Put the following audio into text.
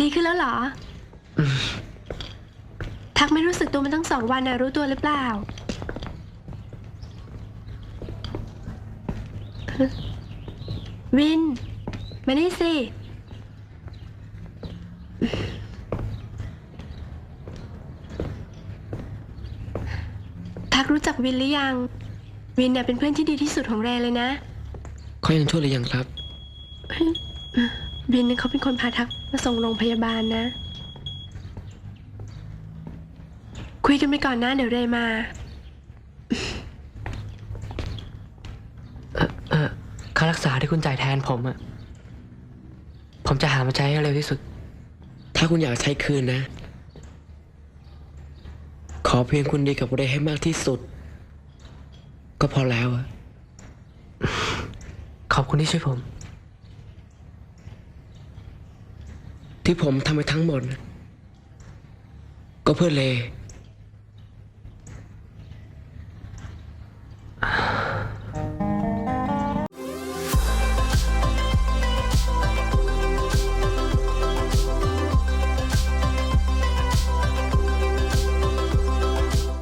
ดีขึ้นแล้วเหรอทักไม่รู้สึกตัวมาตั้งสองวันนะรู้ตัวหรือเปล่าฮะวิน มานี่สิทักรู้จักวินหรือยัง วินเนี่ยเป็นเพื่อนที่ดีที่สุดของเรเลยนะ เขายังช่วยหรือยังครับ วินเขาเป็นคนพาทักมาส่งโรงพยาบาลนะ คุยกันไปก่อนนะเดี๋ยวเรมาเออค่ารักษาที่คุณจ่ายแทนผมอะผมจะหามาใช้ให้เร็วที่สุด ถ้าคุณอยากใช้คืนนะ ขอเพียงคุณดีกับเรให้มากที่สุด ก็พอแล้วอะขอบคุณที่ช่วยผม ที่ผมทำไปทั้งหมด ก็เพื่อเล